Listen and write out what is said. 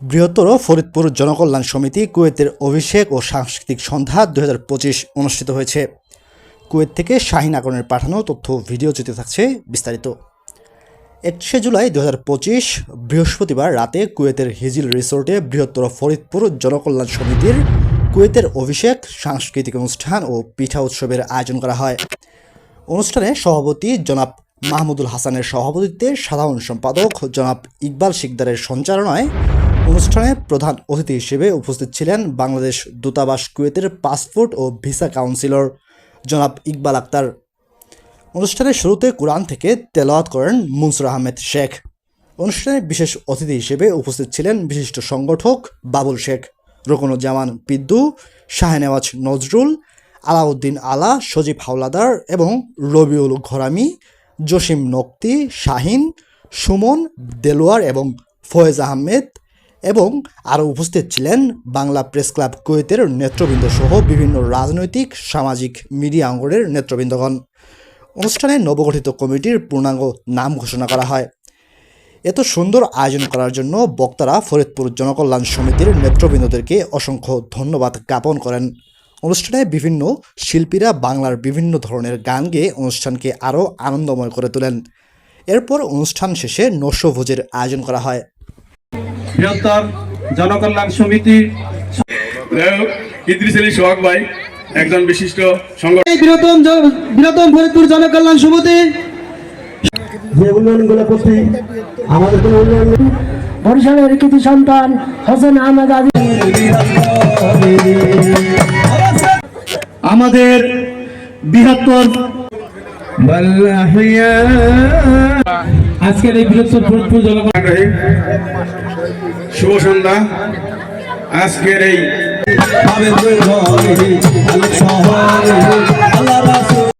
বৃহত্তর ফরিদপুর জনকল্যাণ সমিতি কুয়েতের অভিষেক ও সাংস্কৃতিক সন্ধ্যা দু হাজার পঁচিশ অনুষ্ঠিত হয়েছে। কুয়েত থেকে শাহিন আকনের পাঠানো তথ্য ভিডিও চিত্র থাকছে বিস্তারিত। একশে জুলাই দু হাজার পঁচিশ বৃহস্পতিবার রাতে কুয়েতের হিজিল রিসোর্টে বৃহত্তর ফরিদপুর জনকল্যাণ সমিতির কুয়েতের অভিষেক, সাংস্কৃতিক অনুষ্ঠান ও পিঠা উৎসবের আয়োজন করা হয়। অনুষ্ঠানে সভাপতি জনাব মাহমুদুল হাসানের সভাপতিত্বে সাধারণ সম্পাদক জনাব ইকবাল শিকদারের সঞ্চালনায় অনুষ্ঠানে প্রধান অতিথি হিসেবে উপস্থিত ছিলেন বাংলাদেশ দূতাবাস কুয়েতের পাসপোর্ট ও ভিসা কাউন্সিলর জনাব ইকবাল আক্তার। অনুষ্ঠানের শুরুতে কোরআন থেকে তেলাওয়াত করেন মুনসুর আহমেদ শেখ। অনুষ্ঠানে বিশেষ অতিথি হিসেবে উপস্থিত ছিলেন বিশিষ্ট সংগঠক বাবুল শেখ, রকনুজ্জামান পিদ্দু, শাহনেওয়াজ নজরুল, আলাউদ্দিন আলা, সজীব হাওলাদার এবং রবিউল ঘরামি, জসিম নক্তি, শাহিন, সুমন, দেলোয়ার এবং ফয়েজ আহমেদ এবং আরও উপস্থিত ছিলেন বাংলা প্রেস ক্লাব কুয়েতের নেতৃবৃন্দ সহ বিভিন্ন রাজনৈতিক, সামাজিক মিডিয়া অঙ্গনের নেতৃবৃন্দগণ। অনুষ্ঠানে নবগঠিত কমিটির পূর্ণাঙ্গ নাম ঘোষণা করা হয়। এত সুন্দর আয়োজন করার জন্য বক্তারা ফরিদপুর জনকল্যাণ সমিতির নেতৃবৃন্দদেরকে অসংখ্য ধন্যবাদ জ্ঞাপন করেন। অনুষ্ঠানে বিভিন্ন শিল্পীরা বাংলার বিভিন্ন ধরনের গান গেয়ে অনুষ্ঠানকে আরও আনন্দময় করে তোলেন। এরপর অনুষ্ঠান শেষে নস্যভোজের আয়োজন করা হয়। বৃহত্তর জনকল্যাণ সমিতি। ইদ্রিস আলী সোহাগ ভাই একজন বিশিষ্ট সংগঠন এই বৃহত্তম বৃহত্তম ফরিদপুর জনকল্যাণ সমিতি। যে উন্নয়নগুলো করছি আমাদের কোনো উন্নয়ন বরিশালের কৃতি সন্তান হোসেন আহমেদ আমাদের বৃহত্তর আজকের এই বৃহত্তর ফরিদপুর জনকল্যাণ শুভ সন্ধ্যা। আজকের এই